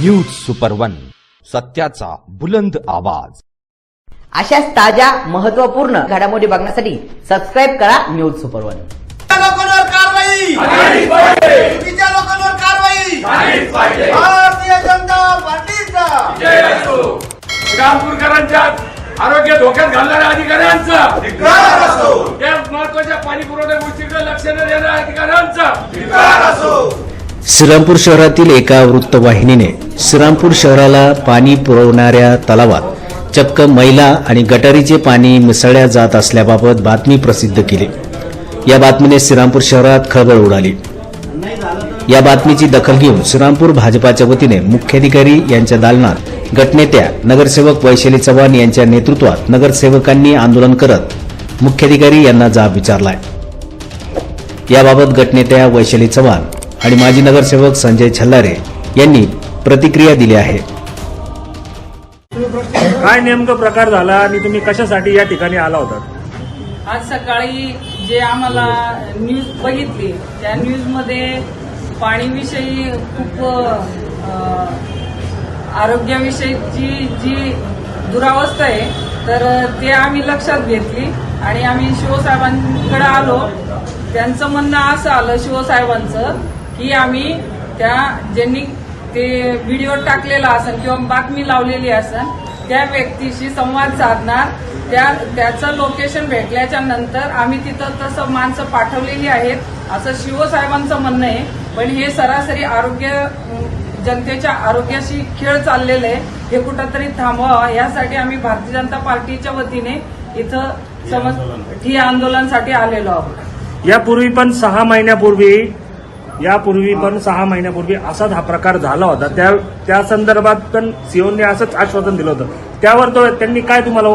News super one सत्याचा बुलंद आवाज. अशाच ताज्या महत्त्वपूर्ण घडामोडी बघण्यासाठी सबस्क्राईब करा न्यूज सुपर वन लोकांवर कारवाई! चुकीच्या लोकांवर कारवाई! भारतीय जनता पार्टीचा! श्रीरामपूरकरांच्या आरोग्य धोक्यात घालणाऱ्या अधिकाऱ्यांचा! धिक्कार असो! त्या महत्त्वाच्या पाणी पुरवठा गोष्टीकडे लक्ष न देणाऱ्या अधिकाऱ्यांचा! धिक्कार असो! श्रीरामपूर शहरातील एका वृत्तवाहिनीने श्रीरामपूर शहराला पाणी पुरवणाऱ्या तलावात चक्क मैला आणि गटारीचे पाणी मिसळल्या जात असल्याबाबत बातमी प्रसिद्ध केली. या बातमीने श्रीरामपूर शहरात खळबळ उडाली. या बातमीची दखल घेऊन श्रीरामपूर भाजपाच्या वतीने मुख्याधिकारी यांच्या दालनात गटनेत्या नगरसेवक वैशाली चव्हाण यांच्या नेतृत्वात नगरसेवकांनी आंदोलन करत मुख्याधिकारी यांना जाब विचारलाय. याबाबत गटनेत्या वैशाली चव्हाण आणि माजी नगरसेवक संजय छल्लारे यांनी प्रतिक्रिया दिली आहे. काय नेमकं प्रकार झाला आणि तुम्ही कशासाठी या ठिकाणी आला होता? आज सकाळी जे आम्हाला न्यूज बघितली त्या न्यूजमध्ये पाणीविषयी खूप अ, आरोग्याविषयीची जी दुरावस्था आहे तर ते आम्ही लक्षात घेतली आणि आम्ही शिवसाहेबांकडे आलो. त्यांचं म्हणणं असं आलं शिवसाहेबांचं की आम्ही त्या ज्यांनी ते व्हिडिओ टाकलेला असेल किंवा बातमी लावलेली असेल त्या व्यक्तीशी संवाद साधणार त्या त्याचं लोकेशन भेटल्याच्या नंतर आम्ही तिथं तसं माणसं पाठवलेली आहेत असं शिवसाहेबांचं म्हणणं आहे. पण हे सरासरी आरोग्य जनतेच्या आरोग्याशी खेळ चाललेलं आहे. हे कुठंतरी थांबवावं यासाठी आम्ही भारतीय जनता पार्टीच्या वतीने इथं समज ठिय्या आंदोलनासाठी आलेलो आहोत. यापूर्वी पण सहा महिन्यापूर्वी यापूर्वी पण सहा महिन्यापूर्वी असाच हा प्रकार झाला होता. त्या त्या संदर्भात पण सीओने असंच आश्वासन दिलं होतं. त्यावर तो त्यांनी काय तुम्हाला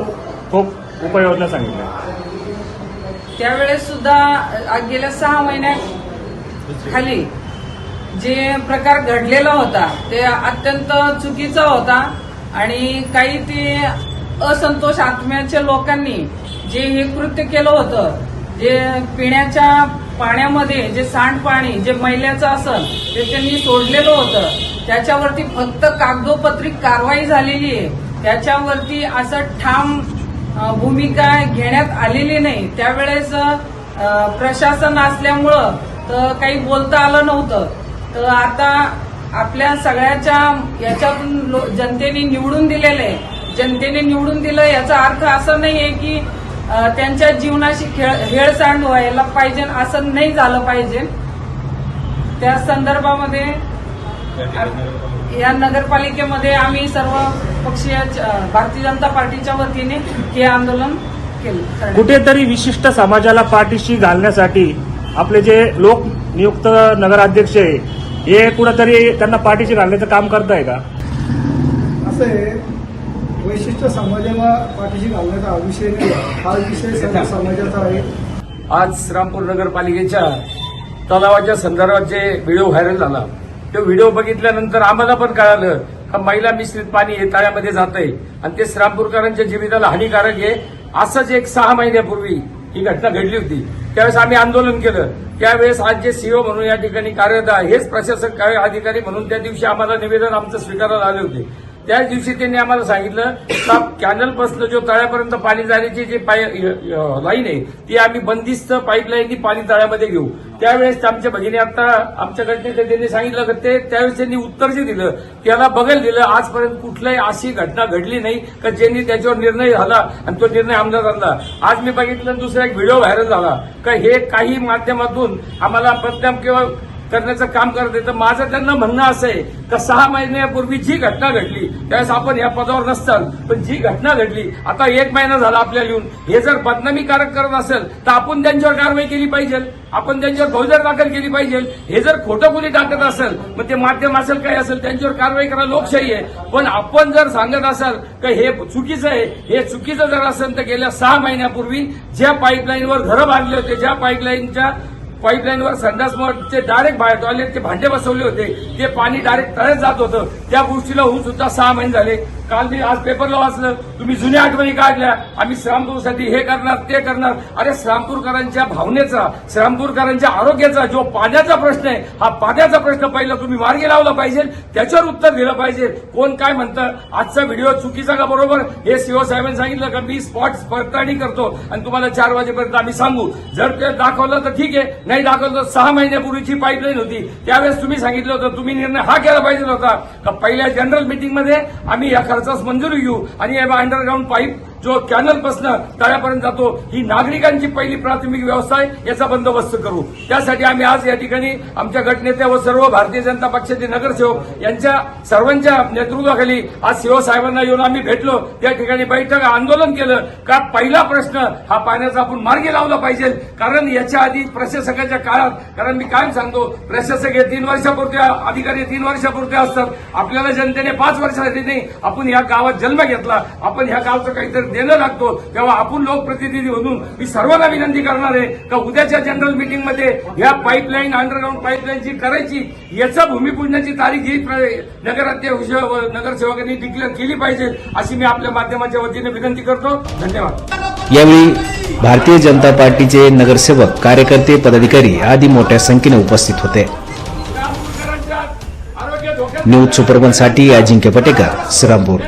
खूप उपाययोजना सांगितल्या? त्यावेळेस सुद्धा गेल्या सहा महिन्या खाली जे प्रकार घडलेला होता ते अत्यंत चुकीचा होता आणि काही ते असंतोष आत्म्याच्या लोकांनी जे हे कृत्य केलं होतं जे पिण्याच्या पाण्यामध्ये जे सांडपाणी जे मैल्याचं असन ते त्यांनी सोडलेलं होतं. त्याच्यावरती फक्त कागदोपत्री कारवाई झालेली आहे. त्याच्यावरती असं ठाम भूमिका घेण्यात आलेली नाही. त्यावेळेस प्रशासन असल्यामुळं तर काही बोलता आलं नव्हतं. तर आता आपल्या सगळ्याच्या याच्यातून लो- जनतेने निवडून दिलेलं आहे. जनतेने निवडून दिलं याचा अर्थ असा नाही आहे की त्यांच्या जीवनाशी खेळ हेळसांड व्हायला पाहिजे असं नाही झालं पाहिजे. त्या संदर्भामध्ये या नगरपालिकेमध्ये आम्ही सर्व पक्षीय भारतीय जनता पार्टीच्या वतीने हे आंदोलन केलं. कुठेतरी विशिष्ट समाजाला पाठीशी घालण्यासाठी आपले जे लोक नियुक्त नगराध्यक्ष आहे हे कुठेतरी त्यांना पाठीशी घालण्याचं काम करताय का? असं विशिष्ट समाजाला पाठीशी घालण्याचा हा विषय नाही हा विषय सर्व समाजाचा आहे. आज श्रीरामपूर नगरपालिकेच्या तलावाच्या संदर्भात जे व्हिडिओ व्हायरल झाला तो व्हिडिओ बघितल्यानंतर आम्हाला पण कळालं का महिला मिश्रित पाणी हे तळ्यामध्ये जात आहे आणि ते श्रीरामपूरकरांच्या जीविताला हानिकारक आहे. असंच एक सहा महिन्यापूर्वी ही घटना घडली होती. त्यावेळेस आम्ही आंदोलन केलं. त्यावेळेस आज जे सीओ म्हणून या ठिकाणी कार्यरत आहे हेच प्रशासक अधिकारी म्हणून त्या दिवशी आम्हाला निवेदन आमचं स्वीकारायला आले होते. त्याच दिवशी त्यांनी आम्हाला सांगितलं का कॅनल कॅनलपासून जो तळ्यापर्यंत पाणी जाण्याची जी पाय लाईन आहे ती आम्ही बंदिस्त पाईपलाईननी पाणी तळ्यामध्ये घेऊ. त्यावेळेस आमच्या भगिनी आता आमच्या घटनेत त्यांनी सांगितलं की ते त्यावेळेस त्यांनी उत्तर जे दिलं त्याला बघायला दिलं आजपर्यंत कुठल्याही अशी घटना घडली नाही का ज्यांनी त्याच्यावर निर्णय झाला आणि तो निर्णय आमदार झाला आज मी बघितलं दुसरा एक व्हिडिओ व्हायरल झाला. का हे काही माध्यमातून आम्हाला बदनाम किंवा करण्याचं काम करत आहे. तर माझं त्यांना म्हणणं असं आहे का सहा महिन्यापूर्वी जी घटना घडली त्यावेळेस आपण या पदावर नसताल पण जी घटना घडली आता एक महिना झाला आपल्याला येऊन. हे जर बदनामीकारक करत असेल तर आपण त्यांच्यावर कारवाई केली पाहिजे. आपण त्यांच्यावर फौजदार दाखल केली पाहिजे. हे जर खोटं कुणी टाकत असेल मग ते माध्यम असेल काय असेल त्यांच्यावर कारवाई करा लोकशाही आहे. पण आपण जर सांगत असाल का हे चुकीचं आहे हे चुकीचं जर असेल तर गेल्या सहा महिन्यापूर्वी ज्या पाईपलाईनवर घरं बांधले होते ज्या पाईपलाईनच्या पाईपलाईनवर संडास जे डायरेक्ट बाहेर टॉयलेटचे भांडे बसवले होते. ते पाणी डायरेक्ट तळ्यात जात होतं. त्या गोष्टीला होऊन सुद्धा सहा महिने झाले. काल मी आज पेपरला वाचलं तुम्ही जुन्या आठवणी काढल्या. आम्ही श्रामपूरसाठी हे करणार ते करणार. अरे श्रामपूरकरांच्या भावनेचा श्रामपूरकरांच्या आरोग्याचा जो पाण्याचा प्रश्न आहे हा पाण्याचा प्रश्न पहिला तुम्ही मार्गी लावला पाहिजे त्याच्यावर उत्तर दिलं पाहिजे. कोण काय म्हणतं? आजचा व्हिडिओ चुकीचा का बरोबर? हे सीओ साहेबांनी सांगितलं का? मी स्पॉट पडताळणी करतो आणि तुम्हाला चार वाजेपर्यंत आम्ही सांगू. जर ते दाखवलं तर ठीक आहे नाही दाखवलं तर सहा महिन्यापूर्वीची पाईपलाईन होती. त्यावेळेस तुम्ही सांगितलं होतं तुम्ही निर्णय हा केला पाहिजे होता. का पहिल्या जनरल मिटिंगमध्ये आम्ही या त्याचाच मंजुरी घेऊ आणि या अंडरग्राऊंड पाईप जो कॅनल पासनं तळ्यापर्यंत जातो ही नागरिकांची पहिली प्राथमिक व्यवस्था आहे याचा बंदोबस्त करू. त्यासाठी आम्ही आज या ठिकाणी आमच्या गटनेत्या व सर्व भारतीय जनता पक्षाचे नगरसेवक यांच्या सर्वांच्या नेतृत्वाखाली आज शिवसाहेबांना येऊन आम्ही भेटलो. त्या ठिकाणी बैठक आंदोलन केलं. का पहिला प्रश्न हा पाण्याचा आपण मार्गी लावला पाहिजे. कारण याच्या आधी प्रशासकाच्या काळात कारण मी कायम सांगतो प्रशासक हे तीन वर्षापुरते अधिकारी तीन वर्षापुरते असतात. आपल्याला जनतेने पाच वर्षासाठी नाही आपण या गावात जन्म घेतला. आपण ह्या गावचं काहीतरी देणं लागतो. तेव्हा आपण लोकप्रतिनिधी म्हणून मी सर्वांना विनंती करणार आहे का उद्याच्या जनरल मिटिंगमध्ये या पाईपलाईन अंडरग्राऊंड पाईपलाईन जी करायची याचा भूमिपूजनाची तारीख ही नगराध्यक्ष नगरसेवकांनी डिक्लेअर केली पाहिजे अशी मी आपल्या माध्यमाच्या वतीने विनंती करतो. धन्यवाद. यावेळी भारतीय जनता पार्टीचे नगरसेवक कार्यकर्ते पदाधिकारी आदी मोठ्या संख्येने उपस्थित होते. न्यूज सुपरवनसाठी अजिंक्य पटेकर श्रीरामपूर.